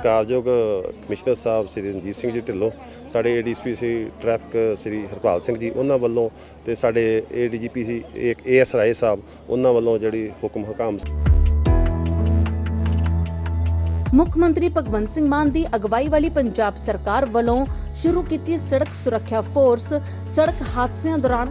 ਸਤਿਕਾਰਯੋਗ ਕਮਿਸ਼ਨਰ ਸਾਹਿਬ ਸ੍ਰੀ ਰਣਜੀਤ ਸਿੰਘ ਜੀ ਢਿੱਲੋਂ, ਸਾਡੇ ਏਡੀਸੀਪੀ ਟ੍ਰੈਫਿਕ ਸ੍ਰੀ ਹਰਪਾਲ ਸਿੰਘ ਜੀ, ਉਹਨਾਂ ਵੱਲੋਂ ਤੇ ਸਾਡੇ ਏਡੀਜੀਪੀ ਸੀ ਏਐਸਆਈ ਸਾਹਿਬ, ਉਹਨਾਂ ਵੱਲੋਂ ਜਿਹੜੀ ਹੁਕਮ ਹਕਾਮ ਮੁੱਖ ਮੰਤਰੀ ਭਗਵੰਤ ਸਿੰਘ ਮਾਨ ਦੀ ਅਗਵਾਈ ਵਾਲੀ ਪੰਜਾਬ ਸਰਕਾਰ ਵੱਲੋਂ ਸ਼ੁਰੂ ਕੀਤੀ ਸੜਕ ਸੁਰੱਖਿਆ ਫੋਰਸ, ਸੜਕ ਹਾਦਸਿਆਂ ਦੌਰਾਨ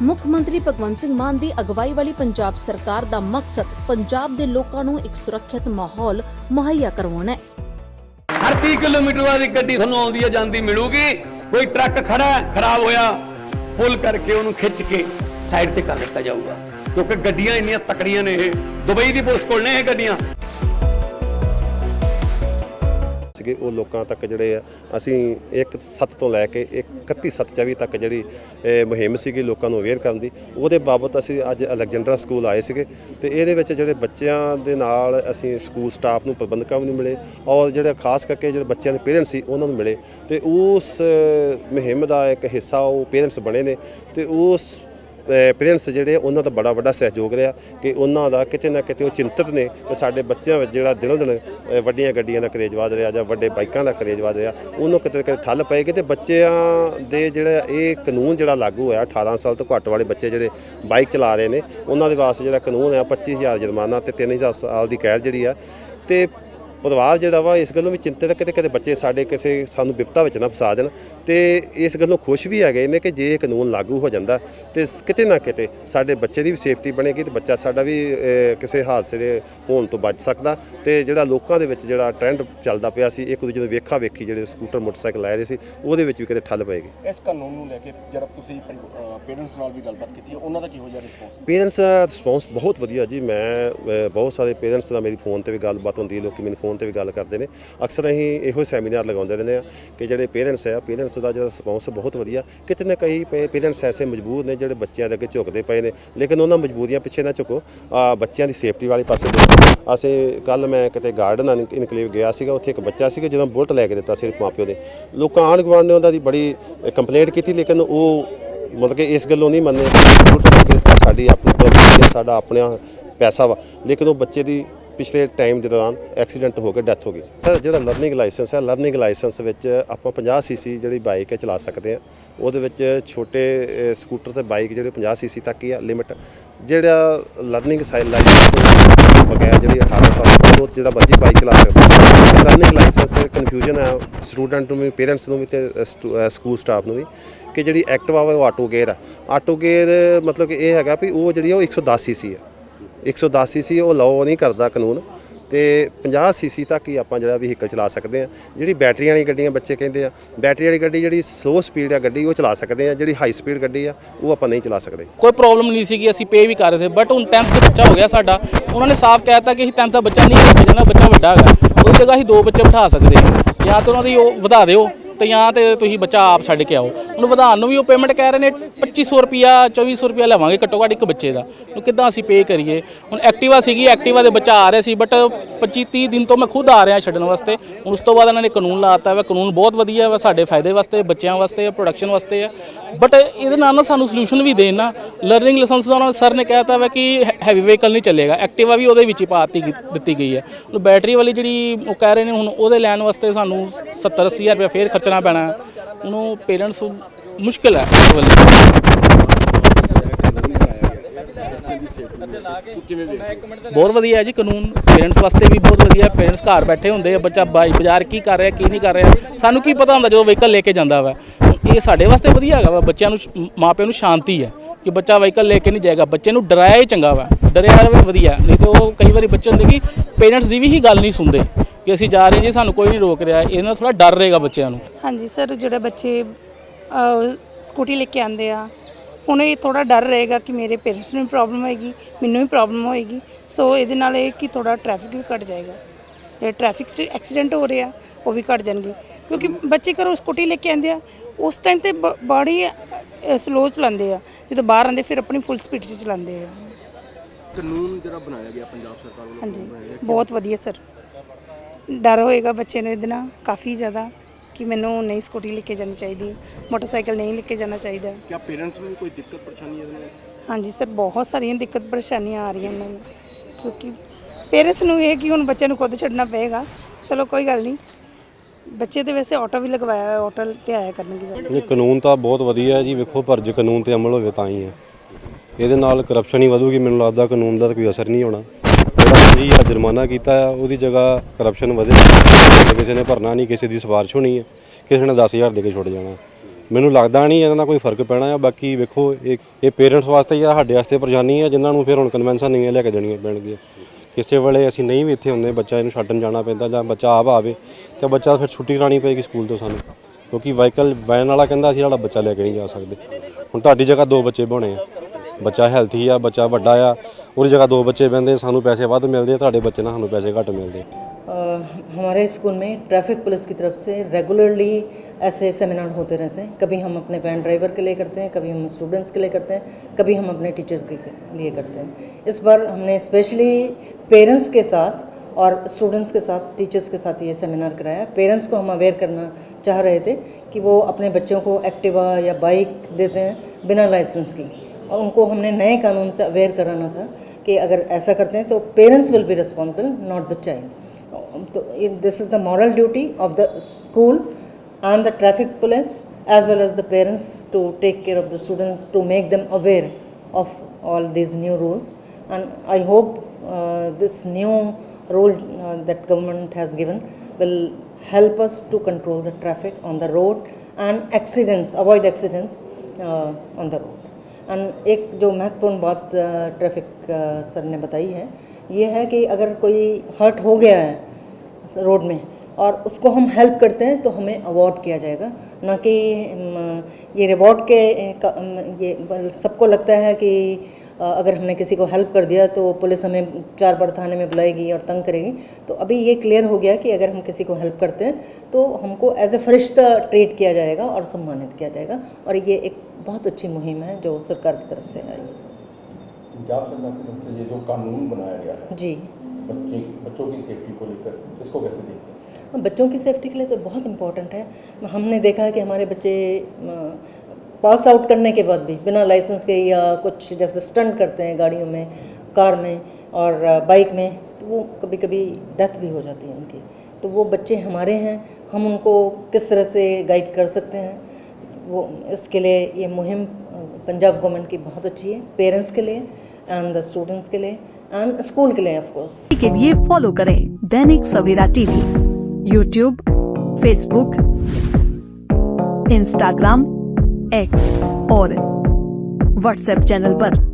ਮੁੱਖ ਮੰਤਰੀ ਭਗਵੰਤ ਸਿੰਘ ਮਾਨ ਦੀ ਅਗਵਾਈ ਵਾਲੀ ਪੰਜਾਬ ਸਰਕਾਰ ਦਾ ਮਕਸਦ ਪੰਜਾਬ ਦੇ ਲੋਕਾਂ ਨੂੰ ਇੱਕ ਸੁਰੱਖਿਅਤ ਮਾਹੌਲ ਮੁਹੱਈਆ ਕਰਵਾਉਣਾ ਹੈ। ਹਰ 30 ਕਿਲੋਮੀਟਰ ਬਾਅਦ ਇੱਕ ਗੱਡੀ ਤੁਹਾਨੂੰ ਆਉਂਦੀ ਹੈ, ਜਾਂਦੀ ਮਿਲੂਗੀ। ਕੋਈ ਟਰੱਕ ਖੜਾ ਖਰਾਬ ਹੋਇਆ, ਪੁੱਲ ਕਰਕੇ ਉਹਨੂੰ ਖਿੱਚ ਕੇ ਸਾਈਡ ਤੇ ਕਰ ਦਿੱਤਾ ਜਾਊਗਾ। ਕਿਉਂਕਿ ਗੱਡੀਆਂ ਇੰਨੀਆਂ ਤਕੜੀਆਂ ਨੇ ਇਹ। ਦੁਬਈ ਦੀ ਪੁਲਿਸ ਕੋਲ ਨੇ ਇਹ ਗੱਡੀਆਂ। ਸੀਗੇ, ਉਹ ਲੋਕਾਂ ਤੱਕ ਜਿਹੜੇ ਆ, ਅਸੀਂ 1 7 ਤੋਂ ਲੈ ਕੇ 31 7 24 ਤੱਕ ਜਿਹੜੀ ਇਹ ਮੁਹਿੰਮ ਸੀਗੀ ਲੋਕਾਂ ਨੂੰ ਅਵੇਅਰ ਕਰਨ ਦੀ, ਉਹਦੇ ਬਾਬਤ ਅਸੀਂ ਅੱਜ ਅਲੈਗਜ਼ੈਂਡਰਾ ਸਕੂਲ ਆਏ ਸੀਗੇ ਤੇ ਇਹਦੇ ਵਿੱਚ ਜਿਹੜੇ ਬੱਚਿਆਂ ਦੇ ਨਾਲ ਅਸੀਂ ਸਕੂਲ ਸਟਾਫ ਨੂੰ ਪ੍ਰਬੰਧਕਾਂ ਨੂੰ ਮਿਲੇ ਔਰ ਜਿਹੜੇ ਖਾਸ ਕਰਕੇ ਜਿਹੜੇ ਬੱਚਿਆਂ ਦੇ ਪੇਰੈਂਟਸ ਸੀ, ਉਹਨਾਂ ਨੂੰ ਮਿਲੇ ਤੇ ਉਸ ਮੁਹਿੰਮ ਦਾ ਇੱਕ ਹਿੱਸਾ, ਉਹ ਪੇਰੈਂਟਸ ਬਣੇ ਨੇ ਤੇ ਉਸ ਪੇਰੈਂਟਸ ਜਿਹੜੇ ਉਹਨਾਂ ਦਾ ਬੜਾ ਵੱਡਾ ਸਹਿਯੋਗ ਰਿਹਾ ਕਿ ਉਹਨਾਂ ਦਾ ਕਿਤੇ ਨਾ ਕਿਤੇ ਉਹ ਚਿੰਤਤ ਨੇ ਕਿ ਸਾਡੇ ਬੱਚਿਆਂ ਵਿੱਚ ਜਿਹੜਾ ਦਿਨੋ ਦਿਨ ਵੱਡੀਆਂ ਗੱਡੀਆਂ ਦਾ ਕਰੇਜ ਵਧ ਰਿਹਾ ਜਾਂ ਵੱਡੇ ਬਾਈਕਾਂ ਦਾ ਕਰੇਜ ਵਧ ਰਿਹਾ, ਉਹਨੂੰ ਕਿਤੇ ਨਾ ਕਿਤੇ ਠੱਲ ਪਏਗੀ ਤੇ ਬੱਚਿਆਂ ਦੇ ਜਿਹੜਾ ਇਹ ਕਾਨੂੰਨ ਜਿਹੜਾ ਲਾਗੂ ਹੋਇਆ 18 ਸਾਲ ਤੋਂ ਘੱਟ ਵਾਲੇ ਬੱਚੇ ਜਿਹੜੇ ਬਾਈਕ ਚਲਾ ਰਹੇ ਨੇ, ਉਹਨਾਂ ਦੇ ਵਾਸਤੇ ਜਿਹੜਾ ਕਾਨੂੰਨ ਹੈ 25000 ਜੁਰਮਾਨਾ ਤੇ 3000 ਸਾਲ ਦੀ ਕੈਦ ਜਿਹੜੀ ਆ, ਤੇ ਪਰਿਵਾਰ ਜਿਹੜਾ ਵਾ ਇਸ ਗੱਲੋਂ ਵੀ ਚਿੰਤਤ ਹੈ ਕਿਤੇ ਕਿਤੇ ਬੱਚੇ ਸਾਡੇ ਕਿਸੇ ਸਾਨੂੰ ਵਿਪਤਾ ਵਿੱਚ ਨਾ ਫਸਾ ਦੇਣ ਤੇ ਇਸ ਗੱਲੋਂ ਖੁਸ਼ ਵੀ ਹੈਗੇ ਨੇ ਕਿ ਜੇ ਇਹ ਕਾਨੂੰਨ ਲਾਗੂ ਹੋ ਜਾਂਦਾ ਤੇ ਕਿਤੇ ਨਾ ਕਿਤੇ ਸਾਡੇ ਬੱਚੇ ਦੀ ਵੀ ਸੇਫਟੀ ਬਣੇਗੀ ਤੇ ਬੱਚਾ ਸਾਡਾ ਵੀ ਕਿਸੇ ਹਾਦਸੇ ਦੇ ਹੋਣ ਤੋਂ ਬਚ ਸਕਦਾ ਤੇ ਜਿਹੜਾ ਲੋਕਾਂ ਦੇ ਵਿੱਚ ਜਿਹੜਾ ਟ੍ਰੈਂਡ ਚੱਲਦਾ ਪਿਆ ਸੀ ਇੱਕ ਦੂਜੇ ਨੂੰ ਵੇਖਾ ਵੇਖੀ ਜਿਹੜੇ ਸਕੂਟਰ ਮੋਟਰਸਾਈਕਲ ਲਾਏ ਦੇ ਸੀ ਉਹਦੇ ਵਿੱਚ ਵੀ ਕਿਤੇ ਠੱਲ ਪਏਗੀ। ਇਸ ਕਾਨੂੰਨ ਨੂੰ ਲੈ ਕੇ ਜਦ ਤੁਸੀਂ ਪੇਰੈਂਟਸ ਨਾਲ ਵੀ ਗੱਲਬਾਤ ਕੀਤੀ ਉਹਨਾਂ ਦਾ ਕਿਹੋ ਜਿਹਾ ਰਿਸਪੌਂਸ ਪੇਰੈਂਟਸ ਦਾ ਰਿਸਪੌਂਸ ਬਹੁਤ ਵਧੀਆ ਜੀ ਮੈਂ ਬਹੁਤ ਸਾਰੇ ਪੇਰੈਂਟਸ ਦਾ ਮੇਰੀ ਫੋਨ ਤੇ ਵੀ ਗੱਲਬਾਤ ਹੁੰਦੀ ਹੈ ਲੋਕੀ ਮੈਨੂੰ ਫੋਨ ਤੇ ਵੀ ਗੱਲ ਕਰਦੇ ਨੇ। ਅਕਸਰ ਅਸੀਂ ਇਹੋ ਸੈਮੀਨਾਰ ਲਗਾਉਂਦੇ ਰਹਿੰਦੇ ਆ ਕਿ ਜਿਹੜੇ ਪੇਰੈਂਟਸ ਆ, ਪੇਰੈਂਟਸ ਦਾ ਜਿਹੜਾ ਰਿਸਪੌਂਸ ਬਹੁਤ ਵਧੀਆ। ਕਿਤੇ ਨਾ ਕਈ ਪੇਰੈਂਟਸ ਐਸੇ ਮਜਬੂਰ ਨੇ ਜਿਹੜੇ ਬੱਚਿਆਂ ਦੇ ਅੱਗੇ ਝੁਕਦੇ ਪਏ ਨੇ। ਲੇਕਿਨ ਉਹਨਾਂ ਮਜਬੂਰੀਆਂ ਪਿੱਛੇ ਨਾ ਝੁਕੋ। ਆ ਬੱਚਿਆਂ ਦੀ ਸੇਫਟੀ ਵਾਲੇ ਪਾਸੇ ਅਸੀਂ ਕੱਲ ਮੈਂ ਕਿਤੇ ਗਾਰਡਨ ਇਨਕਲੇਵ ਗਿਆ ਸੀਗਾ, ਉੱਥੇ ਇੱਕ ਬੱਚਾ ਸੀਗਾ ਜਦੋਂ ਬੁਲਟ ਲੈ ਕੇ ਦਿੱਤਾ ਸੀ ਮਾਪਿਓ ਨੇ। ਲੋਕਾਂ ਆਂਢ ਗੁਆਂਢ ਨੇ ਉਹਨਾਂ ਦੀ ਬੜੀ ਕੰਪਲੇਂਟ ਕੀਤੀ, ਲੇਕਿਨ ਉਹ ਮਤਲਬ ਕਿ ਇਸ ਗੱਲੋਂ ਨਹੀਂ ਮੰਨੇ। ਬੁਲਟ ਲੈ ਕੇ ਦਿੱਤਾ ਸਾਡੀ ਆਪਣੀ ਸਾਡਾ ਆਪਣਾ ਪੈਸਾ ਵਾ। ਲੇਕਿਨ ਉਹ ਬੱਚੇ ਦੀ ਪਿਛਲੇ ਟਾਈਮ ਦੇ ਦੌਰਾਨ ਐਕਸੀਡੈਂਟ ਹੋ ਕੇ ਡੈਥ ਹੋ ਗਈ ਸਰ ਜਿਹੜਾ ਲਰਨਿੰਗ ਲਾਇਸੈਂਸ ਹੈ ਲਰਨਿੰਗ ਲਾਇਸੈਂਸ ਵਿੱਚ ਆਪਾਂ 50 ਸੀਸੀ ਜਿਹੜੀ ਬਾਈਕ ਹੈ ਚਲਾ ਸਕਦੇ ਆ ਉਹਦੇ ਵਿੱਚ ਛੋਟੇ ਸਕੂਟਰ ਤੇ ਬਾਈਕ ਜਿਹੜੇ 50 ਸੀਸੀ ਤੱਕ ਹੀ ਆ ਲਿਮਿਟ ਜਿਹੜਾ ਲਰਨਿੰਗ ਸਾਈਲ ਲਾਇਸੈਂਸ ਬਗੈਰ ਜਿਹੜੀ 18 ਸਾਲ ਤੋਂ ਉਹ ਜਿਹੜਾ ਮਰਜ਼ੀ ਬਾਈਕ ਚਲਾ ਸਕਦਾ ਲਰਨਿੰਗ ਲਾਇਸੈਂਸ ਕਨਫਿਊਜ਼ਨ ਹੈ ਸਟੂਡੈਂਟ ਨੂੰ ਵੀ ਪੇਰੈਂਟਸ ਨੂੰ ਵੀ ਤੇ ਸਟੂ- ਸਕੂਲ ਸਟਾਫ ਨੂੰ ਵੀ ਕਿ ਜਿਹੜੀ ਐਕਟਿਵਾ ਵਾ ਉਹ ਆਟੋ ਗੇਅਰ ਆ। ਆਟੋ ਗੇਅਰ ਮਤਲਬ ਕਿ ਇਹ ਹੈਗਾ ਵੀ ਉਹ ਜਿਹੜੀ ਆ ਉਹ 110 ਸੀਸੀ ਹੈ 110 ਸੀਸੀ ਉਹ ਲਾਓ ਨਹੀਂ ਕਰਦਾ ਕਾਨੂੰਨ ਤੇ 50 ਸੀਸੀ ਤੱਕ ਹੀ ਆਪਾਂ ਜਿਹੜਾ ਵਹੀਕਲ ਚਲਾ ਸਕਦੇ ਆ ਜਿਹੜੀ ਬੈਟਰੀ ਵਾਲੀ ਗੱਡੀਆਂ ਬੱਚੇ ਕਹਿੰਦੇ ਆ, ਬੈਟਰੀ ਵਾਲੀ ਗੱਡੀ ਜਿਹੜੀ ਸਲੋ ਸਪੀਡ ਆ ਗੱਡੀ, ਉਹ ਚਲਾ ਸਕਦੇ ਆ ਜਿਹੜੀ ਹਾਈ ਸਪੀਡ ਗੱਡੀ ਆ, ਉਹ ਆਪਾਂ ਨਹੀਂ ਚਲਾ ਸਕਦੇ। ਕੋਈ ਪ੍ਰੋਬਲਮ ਨਹੀਂ ਸੀਗੀ, ਅਸੀਂ ਪੇ ਵੀ ਕਰ ਰਹੇ ਸੀ ਬਟ ਹੁਣ 10th ਦਾ ਬੱਚਾ ਹੋ ਗਿਆ ਸਾਡਾ। ਉਹਨਾਂ ਨੇ ਸਾਫ਼ ਕਹਿਤਾ ਕਿ ਅਸੀਂ 10th ਦਾ ਬੱਚਾ ਨਹੀਂ ਲੈ ਕੇ ਬੱਚਾ ਵੱਡਾ ਹੈਗਾ। ਉਹਦੀ ਜਗ੍ਹਾ ਅਸੀਂ ਦੋ ਬੱਚੇ ਬਿਠਾ ਸਕਦੇ ਹਾਂ। ਜਾਂ ਤਾਂ ਉਹਨਾਂ ਦੀ ਉਹ ਵਧਾ ਦਿਓ। ਤੇ ਜਾਂ ਤੇ ਤੁਸੀਂ ਬੱਚਾ ਆਪ ਛੱਡ ਕੇ ਆਓ। ਉਹਨੂੰ ਵਧਾਉਣ ਨੂੰ ਵੀ ਉਹ ਪੇਮੈਂਟ ਕਹਿ ਰਹੇ ਨੇ 2500 ਰੁਪਿਆ 2400 ਰੁਪਿਆ ਲਵਾਂਗੇ ਘੱਟੋ ਘੱਟ ਇੱਕ ਬੱਚੇ ਦਾ। ਉਹ ਕਿੱਦਾਂ ਅਸੀਂ ਪੇ ਕਰੀਏ? ਹੁਣ ਐਕਟਿਵਾ ਸੀਗੀ ਐਕਟਿਵਾ ਦੇ ਬੱਚਾ ਆ ਰਿਹਾ ਸੀ ਬਟ 25 30 ਦਿਨ ਤੋਂ ਮੈਂ ਖੁਦ ਆ ਰਿਹਾ ਛੱਡਣ ਵਾਸਤੇ। ਹੁਣ ਉਸ ਤੋਂ ਬਾਅਦ ਇਹਨਾਂ ਨੇ ਕਾਨੂੰਨ ਲਾਤਾ ਵਾ, ਕਾਨੂੰਨ ਬਹੁਤ ਵਧੀਆ ਵਾ, ਸਾਡੇ ਫਾਇਦੇ ਵਾਸਤੇ, ਬੱਚਿਆਂ ਵਾਸਤੇ ਪ੍ਰੋਡਕਸ਼ਨ ਵਾਸਤੇ ਆ। ਬਟ ਇਹਦੇ ਨਾਲ ਨਾ ਸਾਨੂੰ ਸੋਲੂਸ਼ਨ ਵੀ ਦੇਣ ਨਾ। ਲਰਨਿੰਗ ਲਾਇਸੈਂਸ ਦਾ ਉਹਨਾਂ ਸਰ ਨੇ ਕਹਿਤਾ ਵਾ ਕਿ ਹੈਵੀ ਵਹੀਕਲ ਨਹੀਂ ਚੱਲੇਗਾ। ਐਕਟਿਵਾ ਵੀ ਉਹਦੇ ਵਿੱਚ ਹੀ ਪਾਤੀ ਦਿੱਤੀ ਗਈ ਹੈ। ਬੈਟਰੀ ਵਾਲੀ ਜਿਹੜੀ ਉਹ ਕਹਿ ਰਹੇ ਨੇ, ਹੁਣ ਉਹਦੇ ਲੈਣ ਵਾਸਤੇ ਸਾਨੂੰ 70 80000 ਰੁਪਏ ਫੇਰ ਖਰਚਣਾ ਪੈਣਾ। ਉਹਨੂੰ ਪੇਰੈਂਟਸ ਮੁਸ਼ਕਿਲ ਹੈ। ਇਸ ਵੇਲੇ ਬਹੁਤ ਵਧੀਆ ਹੈ ਜੀ ਕਾਨੂੰਨ। ਪੇਰੈਂਟਸ ਵਾਸਤੇ ਵੀ ਬਹੁਤ ਵਧੀਆ ਪੇਰੈਂਟਸ ਘਰ ਬੈਠੇ ਹੁੰਦੇ ਆ। ਬੱਚਾ ਬਾਜ਼ਾਰ ਕੀ ਕਰ ਰਿਹਾ, ਕੀ ਨਹੀਂ ਕਰ ਰਿਹਾ। ਸਾਨੂੰ ਕੀ ਪਤਾ ਹੁੰਦਾ ਜਦੋਂ ਵਹੀਕਲ ਲੈ ਕੇ ਜਾਂਦਾ ਵਾ। ਇਹ ਸਾਡੇ ਵਾਸਤੇ ਵਧੀਆ ਹੈਗਾ ਵਾ। ਬੱਚਿਆਂ ਨੂੰ ਸ਼- ਮਾਪਿਆਂ ਨੂੰ ਸ਼ਾਂਤੀ ਹੈ। ਕਿ ਬੱਚਾ ਵਹੀਕਲ ਲੈ ਕੇ ਨਹੀਂ ਜਾਏਗਾ। ਬੱਚੇ ਨੂੰ ਡਰਾਇਆ ਹੀ ਚੰਗਾ ਵਾ। ਡਰਿਆ ਰਵੇ ਵਧੀਆ। ਨਹੀਂ ਤੇ ਉਹ ਕਈ ਵਾਰੀ ਬੱਚੇ ਹੁੰਦੇ ਕਿ ਪੇਰੈਂਟਸ ਦੀ ਵੀ ਹੀ ਗੱਲ ਨਹੀਂ ਸੁਣਦੇ ਕਿ ਅਸੀਂ ਜਾ ਰਹੇ ਜੀ, ਸਾਨੂੰ ਕੋਈ ਨਹੀਂ ਰੋਕ ਰਿਹਾ। ਇਹਦੇ ਨਾਲ ਥੋੜਾ ਡਰ ਰਹੇਗਾ ਬੱਚਿਆਂ ਨੂੰ। ਹਾਂਜੀ ਸਰ, ਜਿਹੜੇ ਬੱਚੇ ਸਕੂਟੀ ਲੈ ਕੇ ਆਉਂਦੇ ਆ ਹੁਣ ਇਹ ਥੋੜਾ ਡਰ ਰਹੇਗਾ ਕਿ ਮੇਰੇ ਪੇਰੈਂਟਸ ਨੂੰ ਵੀ ਪ੍ਰੋਬਲਮ ਹੋਏਗੀ, ਮੈਨੂੰ ਵੀ ਪ੍ਰੋਬਲਮ ਹੋਏਗੀ। ਸੋ ਇਹਦੇ ਨਾਲ ਇਹ ਕਿ ਥੋੜਾ ਟ੍ਰੈਫਿਕ ਵੀ ਘਟ ਜਾਏਗਾ। ਜਿਹੜੇ ਟ੍ਰੈਫਿਕ 'ਚ ਐਕਸੀਡੈਂਟ ਹੋ ਰਿਹਾ, ਉਹ ਵੀ ਘਟ ਜਾਣਗੇ। ਕਿਉਂਕਿ ਬੱਚੇ ਘਰੋਂ ਸਕੂਟੀ ਲੈ ਕੇ ਆਉਂਦੇ ਆ, ਉਸ ਟਾਈਮ ਤੇ ਬਾੜੀ ਸਲੋ ਚਲਾਉਂਦੇ ਆ। ਜਦੋਂ ਬਾਹਰ ਆਉਂਦੇ ਫਿਰ ਆਪਣੀ ਫੁੱਲ ਸਪੀਡ 'ਚ ਚਲਾਉਂਦੇ ਆ। ਕਾਨੂੰਨ ਜਿਹੜਾ ਬਣਾਇਆ ਗਿਆ ਪੰਜਾਬ ਸਰਕਾਰ ਵੱਲੋਂ ਹਾਂਜੀ ਬਹੁਤ ਵਧੀਆ ਸਰ ਡਰ ਹੋਏਗਾ ਬੱਚੇ ਨੂੰ ਇਹਦੇ ਨਾਲ ਕਾਫੀ ਜ਼ਿਆਦਾ ਕਿ ਮੈਨੂੰ ਨਹੀਂ ਸਕੂਟੀ ਲੈ ਕੇ ਜਾਣੀ ਚਾਹੀਦੀ ਮੋਟਰਸਾਈਕਲ ਨਹੀਂ ਲੈ ਕੇ ਜਾਣਾ ਚਾਹੀਦਾ। ਕਿਆ ਪੇਰੈਂਟਸ ਨੂੰ ਵੀ ਕੋਈ ਦਿੱਕਤ ਪਰੇਸ਼ਾਨੀ ਇਹਦੇ ਨਾਲ? ਹਾਂਜੀ ਸਰ ਬਹੁਤ ਸਾਰੀਆਂ ਦਿੱਕਤ ਪਰੇਸ਼ਾਨੀਆਂ ਆ ਰਹੀਆਂ ਇਹਨਾਂ ਨੂੰ। ਕਿਉਂਕਿ ਪੇਰੈਂਟਸ ਨੂੰ ਇਹ ਕਿ ਹੁਣ ਬੱਚੇ ਨੂੰ ਖੁਦ ਛੱਡਣਾ ਪਏਗਾ। ਚਲੋ ਕੋਈ ਗੱਲ ਨਹੀਂ ਬੱਚੇ ਤੇ ਵੈਸੇ ਆਟੋ ਵੀ ਲਗਵਾਇਆ ਹੋਇਆ ਆਟੋ ਤੇ ਆਇਆ ਕਰਨਗੇ ਸਰ ਇਹ ਕਾਨੂੰਨ ਤਾਂ ਬਹੁਤ ਵਧੀਆ ਹੈ ਜੀ, ਵੇਖੋ, ਪਰ ਜੇ ਕਾਨੂੰਨ ਤੇ ਅਮਲ ਹੋਵੇ ਤਾਂ ਹੀ ਹੈ। ਇਹਦੇ ਨਾਲ ਕਰਪਸ਼ਨ ਹੀ ਵਧੂਗੀ, ਮੈਨੂੰ ਲੱਗਦਾ ਕਾਨੂੰਨ ਦਾ ਤਾਂ ਕੋਈ ਅਸਰ ਨਹੀਂ ਹੋਣਾ। ਜਿਹੜਾ ਜੀ ਆ, ਜੁਰਮਾਨਾ ਕੀਤਾ ਆ, ਉਹਦੀ ਜਗ੍ਹਾ ਕਰਪਸ਼ਨ ਵਧੇ। ਕਿਸੇ ਨੇ ਭਰਨਾ ਨਹੀਂ, ਕਿਸੇ ਦੀ ਸਿਫਾਰਿਸ਼ ਹੋਣੀ ਹੈ, ਕਿਸੇ ਨੇ 10000 ਦੇ ਕੇ ਛੁੱਟ ਜਾਣਾ। ਮੈਨੂੰ ਲੱਗਦਾ ਨਹੀਂ ਇਹਦਾ ਨਾਲ ਕੋਈ ਫ਼ਰਕ ਪੈਣਾ ਆ, ਬਾਕੀ ਵੇਖੋ, ਇਹ ਇਹ ਪੇਰੈਂਟਸ ਵਾਸਤੇ ਜਾਂ ਸਾਡੇ ਵਾਸਤੇ ਪਰੇਸ਼ਾਨੀ ਹੈ ਜਿਨ੍ਹਾਂ ਨੂੰ ਫਿਰ ਹੁਣ ਕਨਵੈਂਸ਼ਨ ਨਹੀਂ ਲੈ ਕੇ ਦੇਣੀਆਂ ਪੈਣਗੀਆਂ। ਕਿਸੇ ਵੇਲੇ ਅਸੀਂ ਨਹੀਂ ਵੀ ਇੱਥੇ ਹੁੰਦੇ, ਬੱਚਾ ਇਹਨੂੰ ਛੱਡਣ ਜਾਣਾ ਪੈਂਦਾ ਜਾਂ ਬੱਚਾ ਆਪ ਆਵੇ ਤੇ ਬੱਚਾ ਫਿਰ ਛੁੱਟੀ ਕਰਾਣੀ ਪਏਗੀ ਸਕੂਲ ਤੋਂ ਸਾਨੂੰ, ਕਿਉਂਕਿ ਵਾਹੀਕਲ ਵੈਨ ਵਾਲਾ ਕਹਿੰਦਾ ਅਸੀਂ ਸਾਡਾ ਬੱਚਾ ਲੈ ਕੇ ਨਹੀਂ ਜਾ ਸਕਦੇ। ਹੁਣ ਤੁਹਾਡੀ ਜਗ੍ਹਾ ਦੋ ਬੱਚੇ ਬਣੇ ਆ, ਬੱਚਾ ਹੈਲਥੀ ਆ, ਬੱਚਾ ਵੱਡਾ ਆ, ਉਹਦੀ ਜਗ੍ਹਾ ਦੋ ਬੱਚੇ ਬਹਿੰਦੇ ਸਾਨੂੰ ਪੈਸੇ ਵੱਧ ਮਿਲਦੇ ਆ, ਤੁਹਾਡੇ ਬੱਚੇ ਨਾਲ ਸਾਨੂੰ ਪੈਸੇ ਘੱਟ ਮਿਲਦੇ हमारे स्कूल में ट्रैफ़िक पुलिस की तरफ़ से रेगुलरली ऐसे सेमिनार होते रहते हैं। कभी हम अपने वैन ड्राइवर के लिए करते हैं, कभी हम स्टूडेंट्स के लिए करते हैं, कभी हम अपने टीचर्स के लिए करते हैं। इस बार हमने स्पेशली पेरेंट्स के साथ और स्टूडेंट्स के साथ टीचर्स के साथ ये सेमिनार कराया। पेरेंट्स को हम अवेयर करना चाह रहे थे कि वो अपने बच्चों को एक्टिवा या बाइक देते हैं बिना लाइसेंस की। और उनको हमने नए कानून से अवेयर कराना था कि अगर ऐसा करते हैं तो parents will be responsible not the child तो this is the moral duty of the school and the traffic police as well as the parents to take care of the students to make them aware of all these new rules and i hope uh, this new rule uh, that government has given will help us to control the traffic on the road and accidents avoid accidents uh, on the road and एक जो महत्वपूर्ण बात traffic sir ने बताई है ये है कि अगर कोई हर्ट हो गया है रोड में और उसको हम हेल्प करते हैं तो हमें अवार्ड किया जाएगा। ना कि ये रिवॉर्ड के ये सबको लगता है कि अगर हमने किसी को हेल्प कर दिया तो पुलिस हमें चार बार थाने में बुलाएगी और तंग करेगी। तो अभी ये क्लियर हो गया कि अगर हम किसी को हेल्प करते हैं तो हमको एज ए फरिश्ता ट्रीट किया जाएगा और सम्मानित किया जाएगा। और ये एक बहुत अच्छी मुहिम है, जो सरकार की तरफ़ से आई है। पंजाब सरकार की तरफ़ से ये जो कानून बनाया गया है जी। बच्चे बच्चों की सेफ्टी को लेकर इसको कैसे देखते हैं? बच्चों की सेफ्टी के लिए तो बहुत इम्पोर्टेंट है। हमने देखा है कि हमारे बच्चे पास आउट करने के बाद भी बिना लाइसेंस के या कुछ जैसे स्टंट करते हैं गाड़ियों में कार में और बाइक में तो वो कभी कभी डेथ भी हो जाती है उनकी। तो वो बच्चे हमारे हैं हम उनको किस तरह से गाइड कर सकते हैं? वो इसके लिए ये मुहिम पंजाब गवर्नमेंट की बहुत अच्छी है पेरेंट्स के लिए। एंड द स्टूडेंट्स के लिए एंड स्कूल के लिए ऑफकोर्स के लिए फॉलो करें Dainik Savera TV YouTube Facebook Instagram X और व्हाट्सएप चैनल पर।